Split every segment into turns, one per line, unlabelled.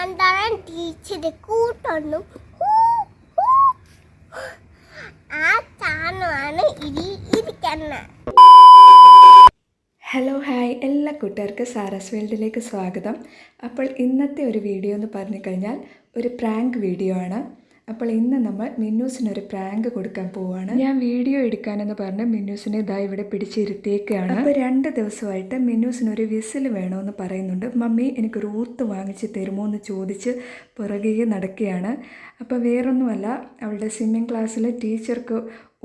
അന്തരം ടീച്ചർ കൂട്ടൊന്നും. ആ ചാണമാണ് ഇരി ഇരിക്കുന്നത്
ഹലോ ഹായ്. എല്ലാ കൂട്ടുകാർക്കും സാറസ് വേൾഡിലേക്ക് സ്വാഗതം. അപ്പോൾ ഇന്നത്തെ ഒരു വീഡിയോ എന്ന് പറഞ്ഞു കഴിഞ്ഞാൽ ഒരു പ്രാങ്ക് വീഡിയോ ആണ്. അപ്പോൾ ഇന്ന് നമ്മൾ മിന്നൂസിനൊരു പ്രാങ്ക് കൊടുക്കാൻ പോവാണ്. ഞാൻ വീഡിയോ എടുക്കാനെന്ന് പറഞ്ഞ് മിന്നൂസിനെ ഇതാ ഇവിടെ പിടിച്ചിരുത്തിയേക്കാണ്. അപ്പോൾ രണ്ട് ദിവസമായിട്ട് മിന്നൂസിനൊരു വിസിൽ വേണമെന്ന് പറയുന്നുണ്ട്. മമ്മി എനിക്ക് ഊത്ത് വാങ്ങിച്ച് തരുമോ എന്ന് ചോദിച്ച് പുറകെ നടക്കുകയാണ്. അപ്പോൾ വേറൊന്നുമല്ല അവളുടെ സ്വിമ്മിങ് ക്ലാസ്സിൽ ടീച്ചർക്ക്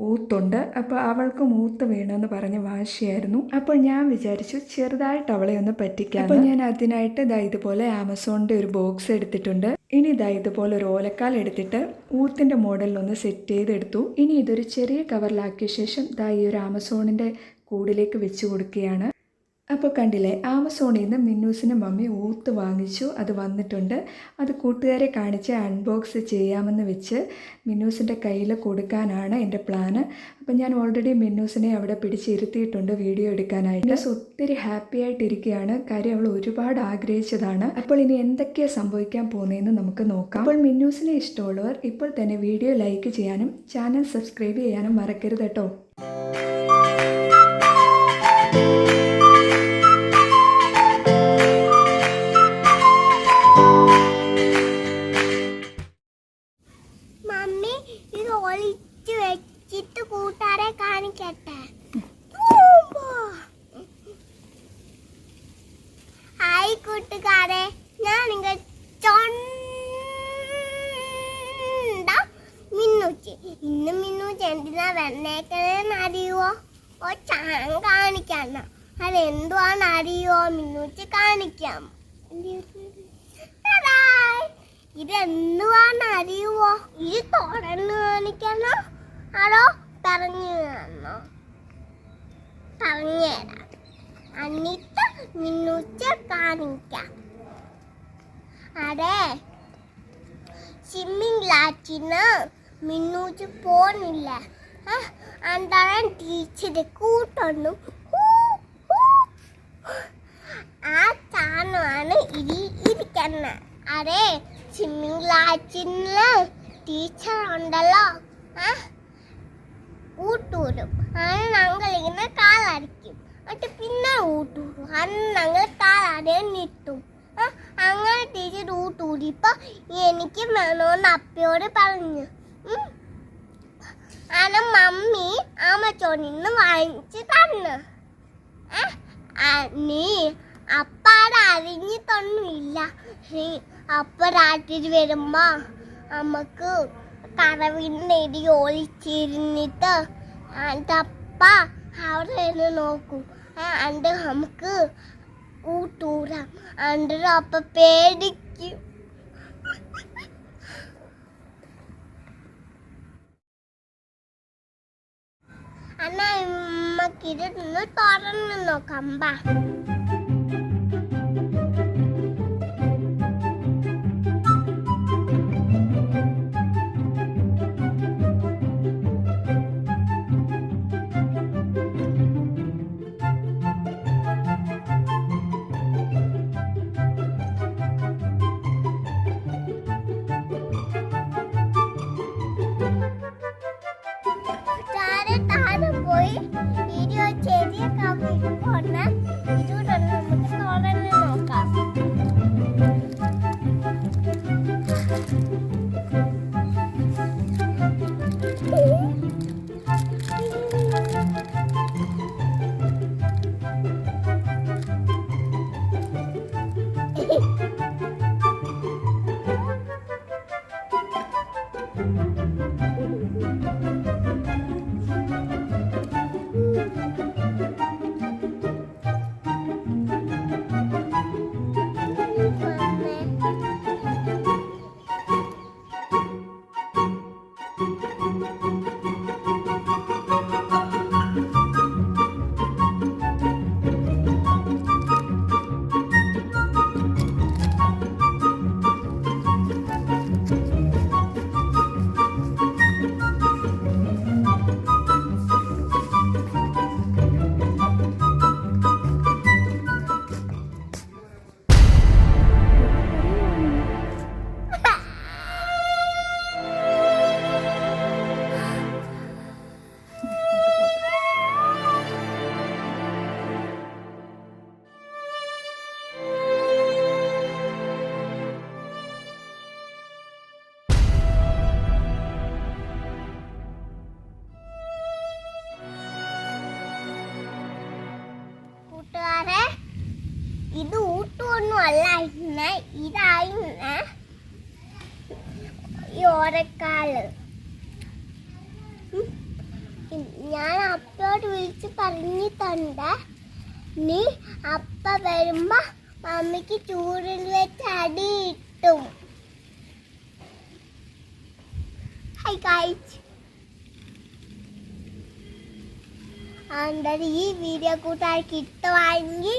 ഊത്തുണ്ട്. അപ്പോൾ അവൾക്ക് മൂത്ത് വേണമെന്ന് പറഞ്ഞ് വാശിയായിരുന്നു. അപ്പോൾ ഞാൻ വിചാരിച്ചു ചെറുതായിട്ട് അവളെ ഒന്ന് പറ്റിക്കാം അപ്പോൾ ഞാൻ അതിനായിട്ട് ഇതാ ഇതുപോലെ ആമസോണിന്റെ ഒരു ബോക്സ് എടുത്തിട്ടുണ്ട്. ഇനി ഇതാ ഇതുപോലെ ഒരു ഓലക്കാൽ എടുത്തിട്ട് ഊത്തിന്റെ മോഡലിലൊന്ന് സെറ്റ് ചെയ്തെടുത്തു. ഇനി ഇതൊരു ചെറിയ കവറിലാക്കിയ ശേഷം ദാ ഈ ഒരു ആമസോണിന്റെ കൂടിലേക്ക് വെച്ച് കൊടുക്കുകയാണ്. അപ്പോൾ കണ്ടില്ലേ ആമസോണിൽ നിന്ന് മിന്നൂസിന് മമ്മി ഊത്ത് വാങ്ങിച്ചു അത് വന്നിട്ടുണ്ട്. അത് കൂട്ടുകാരെ കാണിച്ച് അൺബോക്സ് ചെയ്യാമെന്ന് വെച്ച് മിന്നൂസിന്റെ കയ്യിൽ കൊടുക്കാനാണ് എന്റെ പ്ലാന് അപ്പം ഞാൻ ഓൾറെഡി മിന്നൂസിനെ അവിടെ പിടിച്ചിരുത്തിയിട്ടുണ്ട് വീഡിയോ എടുക്കാനായിട്ട്. മിന്നൂസ് ഒത്തിരി ഹാപ്പി ആയിട്ടിരിക്കുകയാണ്. കാര്യം അവൾ ഒരുപാട് ആഗ്രഹിച്ചതാണ്. അപ്പോൾ ഇനി എന്തൊക്കെയാണ് സംഭവിക്കാൻ പോകുന്നതെന്ന് നമുക്ക് നോക്കാം. അപ്പോൾ മിന്നൂസിനെ ഇഷ്ടമുള്ളവർ ഇപ്പോൾ തന്നെ വീഡിയോ ലൈക്ക് ചെയ്യാനും ചാനൽ സബ്സ്ക്രൈബ് ചെയ്യാനും മറക്കരുത് കേട്ടോ.
അറിയുവോ? ഓ ചാൻ കാണിക്കാന്ന അതെന്തുവാന്ന് അറിയുവോ? മിന്നൂച്ച് കാണിക്കാം. ഇതെന്തുവാന്ന് അറിയുവോ? ഈ തുറന്ന് കാണിക്കാന്ന അതോ പറഞ്ഞു തന്നോ. പറഞ്ഞുതരാം എന്നിട്ട് മിന്നുച്ച കാണിക്കാം. അതെ. സ്വിമ്മിംഗ് ക്ലാസ്സിന് മിന്നൂച്ച് പോണില്ല. അന്തരം ടീച്ചർ കൂട്ടൊന്നും. ആ താനാണ് ഇരി ഇരിക്കുന്നത് അതെ ക്ലാസ്സിന് ടീച്ചർ ഉണ്ടല്ലോ. ആ ഊട്ടൂരും അന്ന് ഞങ്ങൾ ഇങ്ങനെ കാലടിക്കും. എന്നിട്ട് പിന്നെ ഊട്ടൂരും അന്ന് ഞങ്ങൾ കാലടിയാൻ നിട്ടും. അങ്ങനെ ടീച്ചർ ഊട്ടൂരിപ്പോ എനിക്ക് വേണമെന്ന് അപ്പയോട് പറഞ്ഞു. ഉം. മമ്മി ആമസോണിൽ നിന്ന് വാങ്ങിച്ച് തന്നു. നീ അപ്പാടെ അറിഞ്ഞിട്ടൊന്നുമില്ല. നീ അപ്പ രാത്രി വരുമ്പോ നമുക്ക് കറവിന്റെ ഇടി ഒളിച്ചിരുന്നിട്ട് അതപ്പ അവിടെ നിന്ന് നോക്കും. അണ്ട് നമുക്ക് കൂട്ടൂരാം അണ്ട് അപ്പ പേടിക്കും. എന്നാ നമുക്കിത് നിന്ന് തുറന്നു നോക്കാം അല്ലായിരുന്ന ഇതായിരുന്ന ഈ ഓരക്കാൽ. ഉം. ഞാൻ അപ്പയോട് വിളിച്ച് പറഞ്ഞിട്ടുണ്ട് നീ അപ്പ വരുമ്പോ മമ്മിക്ക് ചൂടിൽ വെച്ച് അടി ഇട്ടും ഹൈ ഈ വീഡിയോ കൂട്ടുകാർക്ക് ഇഷ്ടമായെങ്കിൽ